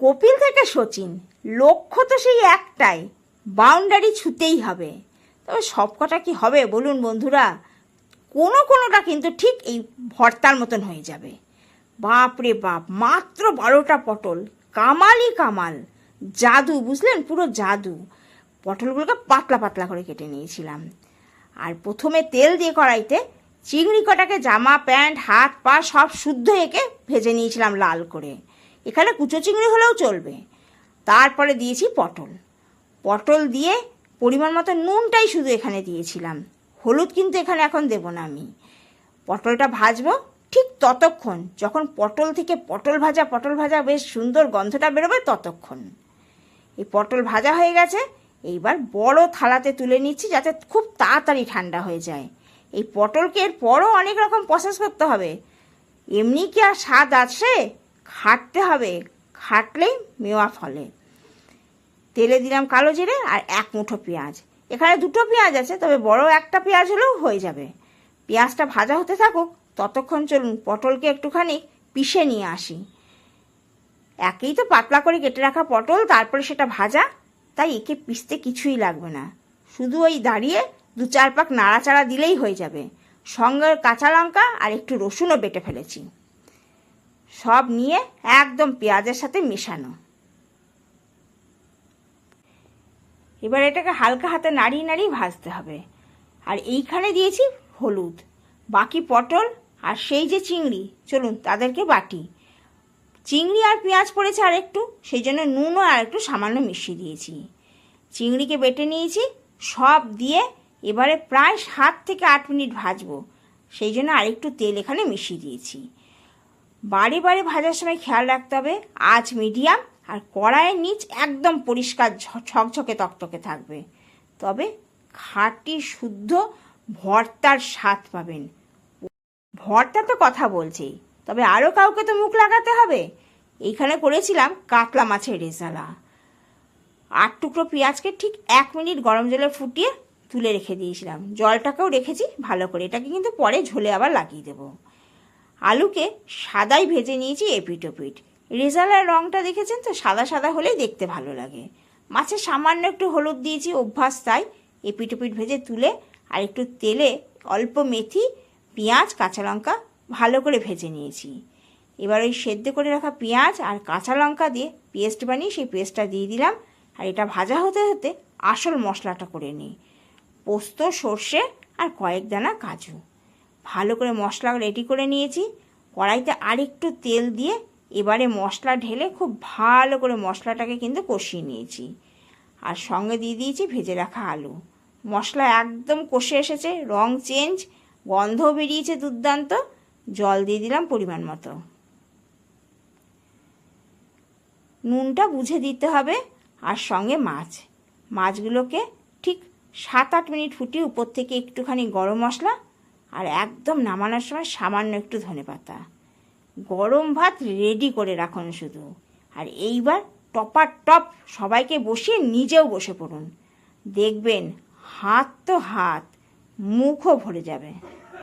কপিল থেকে সচিন, লক্ষ্য তো সেই একটাই, বাউন্ডারি ছুতেই হবে। তবে সব কটা কি হবে বলুন বন্ধুরা? কোনো কোনোটা কিন্তু ঠিক এই ভর্তার মতন হয়ে যাবে। বাপ রে বাপ, মাত্র বারোটা পটল, কামালই কামাল, জাদু, বুঝলেন? পুরো জাদু। পটলগুলোকে পাতলা পাতলা করে কেটে নিয়েছিলাম। আর প্রথমে তেল দিয়ে কড়াইতে চিংড়ি কটাকে জামা, প্যান্ট, হাত, পা সব শুদ্ধ এঁকে ভেজে নিয়েছিলাম লাল করে। এখানে কুচো চিংড়ি হলেও চলবে। তারপরে দিয়েছি পটল। পটল দিয়ে পরিমাণ মতো নুনটাই শুধু এখানে দিয়েছিলাম। হলুদ কিন্তু এখানে এখন দেব না আমি। পটলটা ভাজবো ঠিক ততক্ষণ। যখন পটল থেকে পটল ভাজা পটল ভাজা বেশ সুন্দর গন্ধটা বেরোবে ততক্ষণ। এই পটল ভাজা হয়ে গেছে। এইবার বড় থালাতে তুলে নিচ্ছি যাতে খুব তাড়াতাড়ি ঠান্ডা হয়ে যায়। এই পটলকে এরপরও অনেক রকম প্রসেস করতে হবে। এমনি কি আর স্বাদ আছে খাটতে হবে খাটলেই মেওয়া ফলে। তেলে দিলাম কালো জিরে আর এক মুঠো পেঁয়াজ। এখানে দুটো পেঁয়াজ আছে, তবে বড় একটা পেঁয়াজ হলেও হয়ে যাবে। পেঁয়াজটা ভাজা হতে থাকুক, ততক্ষণ চলুন পটলকে একটুখানি পিষে নিয়ে আসি। একেই তো পাতলা করে কেটে রাখা পটল, তারপরে সেটা ভাজা, তাই একে পিষতে কিছুই লাগবে না। শুধু ওই দাঁড়িয়ে দু চার পাক নাড়াচাড়া দিলেই হয়ে যাবে। সঙ্গে কাঁচা লঙ্কা আর একটু রসুনও বেটে ফেলেছি। সব নিয়ে একদম পেঁয়াজের সাথে মেশানো। এবার এটাকে হালকা হাতে নাড়িয়ে নাড়িয়ে ভাজতে হবে। আর এইখানে দিয়েছি হলুদ, বাকি পটল আর সেই যে চিংড়ি, চলুন তাদেরকে বাটি। চিংড়ি আর পেঁয়াজ পড়েছে আর একটু সেই জন্য নুনও আর একটু সামান্য মিশিয়ে দিয়েছি। চিংড়িকে বেটে নিয়েছি, সব দিয়ে এবারে প্রায় সাত থেকে আট মিনিট ভাজবো। সেই জন্য আরেকটু তেল এখানে মিশিয়ে দিয়েছি। বারে বারে ভাজার সময় খেয়াল রাখতে হবে। আঁচ মিডিয়াম আর কড়াইয়ের নিচ একদম পরিষ্কার ঝকঝকে তকতকে থাকবে। তবে খাঁটি শুদ্ধ ভর্তার স্বাদ পাবেন। ভর্তা তো কথা বলছি তবে আরও কাউকে তো মুখ লাগাতে হবে। এইখানে করেছিলাম কাতলা মাছের রেজালা। আট টুকরো পেঁয়াজকে ঠিক এক মিনিট গরম জলে ফুটিয়ে তুলে রেখে দিয়েছিলাম। জলটাকেও রেখেছি ভালো করে। এটাকে কিন্তু পরে ঝোলে আবার লাগিয়ে দেবো। আলুকে সাদাই ভেজে নিয়েছি এপিট ওপিট রেজালার রঙটা দেখেছেন তো? সাদা সাদা হলেই দেখতে ভালো লাগে। মাছে সামান্য একটু হলুদ দিয়েছি, অভ্যাস তাই। এপিট ওপিট ভেজে তুলে আর একটু তেলে অল্প মেথি, পেঁয়াজ, কাঁচা লঙ্কা ভালো করে ভেজে নিয়েছি। এবার ওই সেদ্ধ করে রাখা পেঁয়াজ আর কাঁচা লঙ্কা দিয়ে পেস্ট বানিয়ে সেই পেস্টটা দিয়ে দিলাম। আর এটা ভাজা হতে হতে আসল মশলাটা করে নিই। পোস্ত, সর্ষে আর কয়েক দানা কাজু। ভালো করে মশলা রেডি করে নিয়েছি। কড়াইতে আরেকটু তেল দিয়ে এবারে মশলা ঢেলে খুব ভালো করে মশলাটাকে কিন্তু কষিয়ে নিয়েছি। আর সঙ্গে দিয়ে দিয়েছি ভেজে রাখা আলু। মশলা একদম কষে এসেছে, রং চেঞ্জ গন্ধ বেরিয়েছে দুর্দান্ত। জল দিয়ে দিলাম পরিমাণ মতো। নুনটা বুঝে দিতে হবে আর সঙ্গে মাছ। মাছগুলোকে ঠিক সাত আট মিনিট ফুটিয়ে উপর থেকে একটুখানি গরম মশলা আর একদম নামানোর সময় সামান্য একটু ধনে পাতা। গরম ভাত রেডি করে রাখুন শুধু। আর এইবার টপার টপ সবাইকে বসিয়ে নিজেও বসে পড়ুন। দেখবেন হাত তো হাত, মুখও ভরে যাবে।